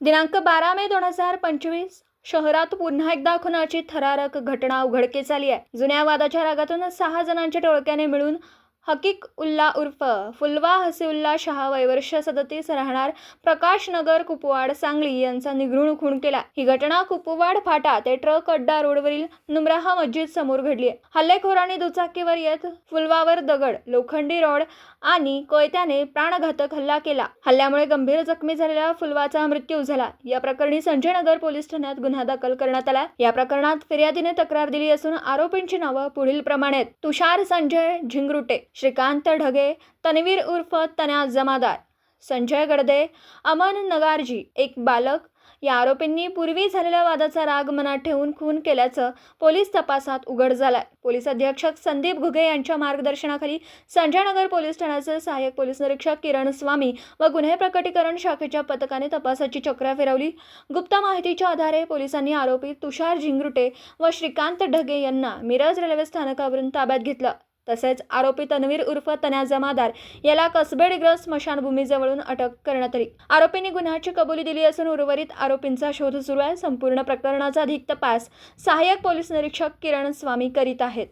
दिनांक बारा मे दोन हजार पंचवीस शहरात पुन्हा एकदा खुनाची थरारक घटना उघडकीस आली आहे. जुन्या वादाच्या रागातून सहा जणांच्या टोळक्याने मिळून हकीक उल्ला उर्फ फुलवा हसीउल्ला शहा वैवर्ष सदतीस राहणार प्रकाश नगर कुपवाड सांगली यांचा निघृण खून केला. ही घटना कुपवाड फाटा ते ट्रक अड्डा रोडवरील नुमराहा मस्जिद समोर घडली. आहे हल्लेखोरांनी दुचाकीवर येत फुलवावर दगड लोखंडी रॉड आणि कोयत्याने प्राणघातक हल्ला केला. हल्ल्यामुळे गंभीर जखमी झालेल्या फुलवाचा मृत्यू झाला. या प्रकरणी संजय नगर पोलीस ठाण्यात गुन्हा दाखल करण्यात आला. या प्रकरणात फिर्यादीने तक्रार दिली असून आरोपींची नावं पुढील प्रमाणे आहेत. तुषार संजय झिंगरुटे श्रीकांत ढगे तन्वीर उर्फ तन्या जमादार संजय गडदे अमन नगारजी एक बालक. या आरोपींनी पूर्वी झालेल्या वादाचा राग मनात ठेवून खून केल्याचं पोलीस तपासात उघड झालंय. पोलीस अधीक्षक संदीप घुगे यांच्या मार्गदर्शनाखाली संजयनगर पोलीस ठाण्याचे सहाय्यक पोलीस निरीक्षक किरण स्वामी व गुन्हे प्रकटीकरण शाखेच्या पथकाने तपासाची चक्र फिरवली. गुप्त माहितीच्या आधारे पोलिसांनी आरोपी तुषार झिंगरुटे व श्रीकांत ढगे यांना मिरज रेल्वे स्थानकावरून ताब्यात घेतलं. तसेच आरोपी तन्वीर उर्फ तन्या जमादार याला कसबेडग्रह स्मशानभूमीजवळून अटक करण्यात आली. आरोपींनी गुन्ह्याची कबुली दिली असून उर्वरित आरोपींचा शोध सुरू आहे. संपूर्ण प्रकरणाचा अधिक तपास सहाय्यक पोलीस निरीक्षक किरण स्वामी करीत आहेत.